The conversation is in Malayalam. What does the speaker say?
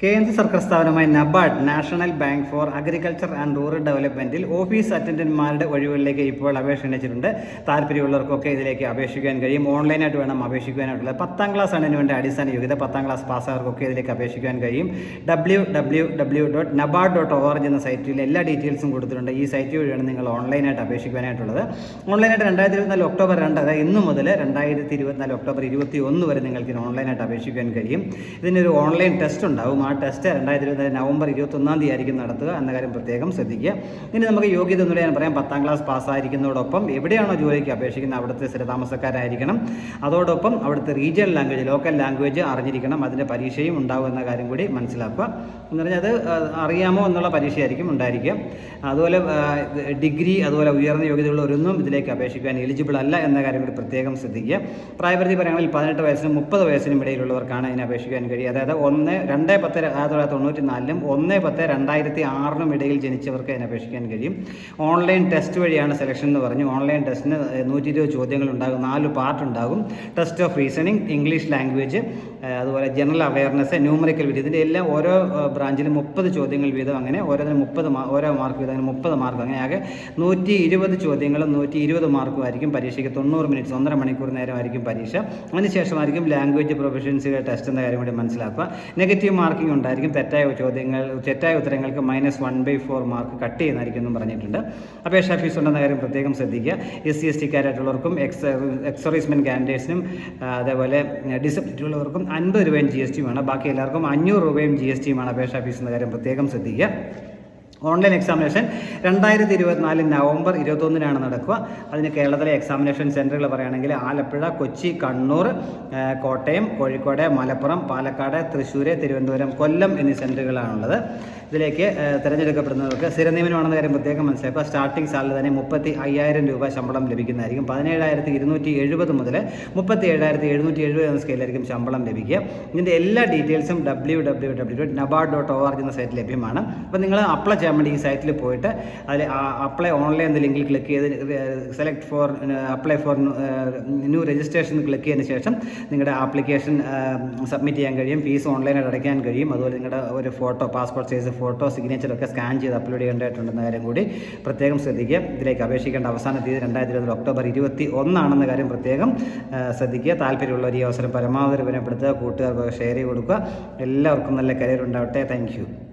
കേന്ദ്ര സർക്കാർ സ്ഥാപനമായ NABARD national bank for agriculture and rural ഡെവലപ്മെന്റിൽ office അറ്റൻഡന്റ്മാരുടെ ഒഴിവുകളിലേക്ക് ഇപ്പോൾ അപേക്ഷ ക്ഷണിച്ചിട്ടുണ്ട് താല്പര്യമുള്ളവർക്കൊക്കെ ഇതിലേക്ക് അപേക്ഷിക്കാൻ കഴിയും. ഓൺലൈനായിട്ട് വേണം അപേക്ഷിക്കാനായിട്ടുള്ളത് പത്താം ക്ലാസ് ആണ് ഇതിനുവേണ്ട അടിസ്ഥാന യോഗ്യത. പത്താം ക്ലാസ് പാസ്സായവർക്കൊക്കെ ഇതിലേക്ക് അപേക്ഷിക്കാൻ കഴിയും. W W W dot NABARD dot O എന്ന സൈറ്റിൽ എല്ലാ ഡീറ്റെയിൽസും കൊടുത്തിട്ടുണ്ട്. ഈ സൈറ്റ് വഴിയാണ് നിങ്ങൾ ഓൺലൈനായിട്ട് അപേക്ഷിക്കാനായിട്ടുള്ളത് ഓൺലൈനായിട്ട് രണ്ടായിരത്തി ഇരുപത്തിനാല് ഒക്ടോബർ രണ്ട് അതായത് ഇന്ന് മുതൽ രണ്ടായിരത്തി ഇരുപത്തിനാല് ഒക്ടോബർ ഇരുപത്തി ഒന്ന് വരെ നിങ്ങൾക്ക് ഓൺലൈനായിട്ട് അപേക്ഷിക്കാൻ കഴിയും. ഇതിനൊരു ഓൺലൈൻ ടെസ്റ്റ് ഉണ്ടാവും. ആ ടെസ്റ്റ് രണ്ടായിരത്തി ഇരുപത്തി നവംബർ ഇരുപത്തൊന്നാം തീയതി ആയിരിക്കും നടത്തുക എന്ന കാര്യം പ്രത്യേകം ശ്രദ്ധിക്കുക. ഇനി നമുക്ക് യോഗ്യത എന്നുള്ള ഞാൻ പറയാം. പത്താം ക്ലാസ് പാസ്സായിരിക്കുന്നതോടൊപ്പം എവിടെയാണോ ജോലിക്ക് അപേക്ഷിക്കുന്നത് അവിടുത്തെ സ്ഥിരതാമസക്കാരായിരിക്കണം. അതോടൊപ്പം അവിടുത്തെ റീജിയണൽ ലാംഗ്വേജ് ലോക്കൽ ലാംഗ്വേജ് അറിഞ്ഞിരിക്കണം. അതിന്റെ പരീക്ഷയും ഉണ്ടാവും എന്ന കാര്യം കൂടി മനസ്സിലാക്കുക. എന്ന് പറഞ്ഞാൽ അത് അറിയാമോ എന്നുള്ള പരീക്ഷയായിരിക്കും ഉണ്ടായിരിക്കുക. അതുപോലെ ഡിഗ്രി അതുപോലെ ഉയർന്ന യോഗ്യതയുള്ളവരൊന്നും ഇതിലേക്ക് അപേക്ഷിക്കാൻ എലിജിബിൾ അല്ല എന്ന കാര്യം കൂടി പ്രത്യേകം ശ്രദ്ധിക്കുക. പ്രായപരിധി പറയുകയാണെങ്കിൽ പതിനെട്ട് വയസ്സിനും മുപ്പത് വയസ്സിനും ഇടയിലുള്ളവർക്കാണ് ഇതിന് അപേക്ഷിക്കാൻ കഴിയുക. അതായത് ഒന്ന് രണ്ട് പത്ത് ആയിരത്തി തൊള്ളായിരത്തി തൊണ്ണൂറ്റി നാലിലും ഒന്ന് പത്ത് രണ്ടായിരത്തി ആറിനും ഇടയിൽ ജനിച്ചവർക്ക് അതിന് അപേക്ഷിക്കാൻ കഴിയും. ഓൺലൈൻ ടെസ്റ്റ് വഴിയാണ് സെലക്ഷൻ എന്ന് പറഞ്ഞു. ഓൺലൈൻ ടെസ്റ്റിന് നൂറ്റി ഇരുപത് ചോദ്യങ്ങൾ ഉണ്ടാകും നാല് പാർട്ട് ഉണ്ടാകും test of reasoning English language അതുപോലെ ജനറൽ അവയർനെസ് ന്യൂമറിക്കൽ വീഡിയോ ഇതിന്റെ എല്ലാം ഓരോ ബ്രാഞ്ചിലും മുപ്പത് ചോദ്യങ്ങൾ വീതം അങ്ങനെ ഓരോന്നിനും മുപ്പത് ഓരോ മാർക്ക് വീതം അങ്ങനെ മുപ്പത് മാർക്ക് അങ്ങനെ ആകെ നൂറ്റി ഇരുപത് ചോദ്യങ്ങളും നൂറ്റി ഇരുപത് മാർക്കും ആയിരിക്കും പരീക്ഷയ്ക്ക്. തൊണ്ണൂറ് മിനിറ്റ്സ് ഒന്നര മണിക്കൂർ നേരമായിരിക്കും പരീക്ഷ. അതിനുശേഷമായിരിക്കും ലാംഗ്വേജ് പ്രൊഫഷൻസിയുടെ ടെസ്റ്റ് എന്ന കാര്യം കൂടി മനസ്സിലാക്കുക. നെഗറ്റീവ് മാർക്കിംഗ് ഉണ്ടായിരിക്കും. തെറ്റായ ചോദ്യങ്ങൾ തെറ്റായ ഉത്തരങ്ങൾക്ക് minus one by four mark cut ചെയ്യുന്നതായിരിക്കും എന്നും പറഞ്ഞിട്ടുണ്ട്. അപേക്ഷാ ഫീസ് ഉണ്ടെന്ന കാര്യം പ്രത്യേകം ശ്രദ്ധിക്കുക. എസ് സി എസ് ടിക്കാരായിട്ടുള്ളവർക്കും എക്സ് എക്സറീസ്മെന്റ് കാൻഡിഡേറ്റ്സിനും അതേപോലെ ഡിസബിലിറ്റി ഉള്ളവർക്കും അൻപത് രൂപയും ജി എസ് ടിയുമാണ് ബാക്കി എല്ലാവർക്കും അഞ്ഞൂറ് രൂപയും ജി എസ് ടിയുമാണ് അപേക്ഷാ ഫീസ് എന്ന കാര്യം പ്രത്യേകം ശ്രദ്ധിക്കുക. ഓൺലൈൻ എക്സാമിനേഷൻ രണ്ടായിരത്തി ഇരുപത്തിനാല് നവംബർ ഇരുപത്തൊന്നിനാണ് നടക്കുക. അതിന് കേരളത്തിലെ എക്സാമിനേഷൻ സെന്ററുകൾ പറയുകയാണെങ്കിൽ ആലപ്പുഴ കൊച്ചി കണ്ണൂർ കോട്ടയം കോഴിക്കോട് മലപ്പുറം പാലക്കാട് തൃശ്ശൂർ തിരുവനന്തപുരം കൊല്ലം എന്നീ സെന്ററുകളാണുള്ളത് ഇതിലേക്ക് തിരഞ്ഞെടുക്കപ്പെടുന്നവർക്ക് സ്ഥിരനിയമനമാണെന്ന കാര്യം പ്രത്യേകം മനസ്സിലാക്കുക. സ്റ്റാർട്ടിംഗ് സാലറി തന്നെ മുപ്പത്തി അയ്യായിരം രൂപ ശമ്പളം ലഭിക്കുന്നതായിരിക്കും. പതിനേഴായിരത്തി ഇരുന്നൂറ്റി എഴുപത് മുതൽ മുപ്പത്തി ഏഴായിരത്തി എഴുന്നൂറ്റി എഴുപത് എന്ന സ്കെയിലായിരിക്കും ശമ്പളം ലഭിക്കുക ഇതിന്റെ എല്ലാ ഡീറ്റെയിൽസും W W W dot NABARD dot O R എന്ന സൈറ്റിൽ ലഭ്യമാണ്. അപ്പോൾ നിങ്ങൾ അപ്ലൈ ചെയ്യാൻ വേണ്ടി ഈ സൈറ്റിൽ പോയിട്ട് അതിൽ അപ്ലൈ ഓൺലൈൻ എന്ന ലിങ്കിൽ ക്ലിക്ക് ചെയ്ത് select for apply for new registration click ചെയ്തതിന് ശേഷം നിങ്ങളുടെ ആപ്ലിക്കേഷൻ സബ്മിറ്റ് ചെയ്യാൻ കഴിയും. ഫീസ് ഓൺലൈനായിട്ട് അടയ്ക്കാൻ കഴിയും. അതുപോലെ നിങ്ങളുടെ ഒരു ഫോട്ടോ പാസ്പോർട്ട് സൈസ് ഫോട്ടോ സിഗ്നേച്ചറൊക്കെ സ്കാൻ ചെയ്ത് അപ്ലോഡ് ചെയ്യേണ്ടതായിട്ടുണ്ടെന്ന കാര്യം കൂടി പ്രത്യേകം ശ്രദ്ധിക്കുക. ഇതിലേക്ക് അപേക്ഷിക്കേണ്ട അവസാന തീയതി രണ്ടായിരത്തി ഇരുപത് ഒക്ടോബർ ഇരുപത്തി ഒന്നാണെന്ന കാര്യം പ്രത്യേകം ശ്രദ്ധിക്കുക. താല്പര്യമുള്ളവർ ഈ അവസരം പരമാവധി വിനപ്പെടുത്തുക കൂട്ടുകാർക്ക് ഷെയർ ചെയ്ത് കൊടുക്കുക. എല്ലാവർക്കും നല്ല കരിയർ ഉണ്ടാവട്ടെ. താങ്ക്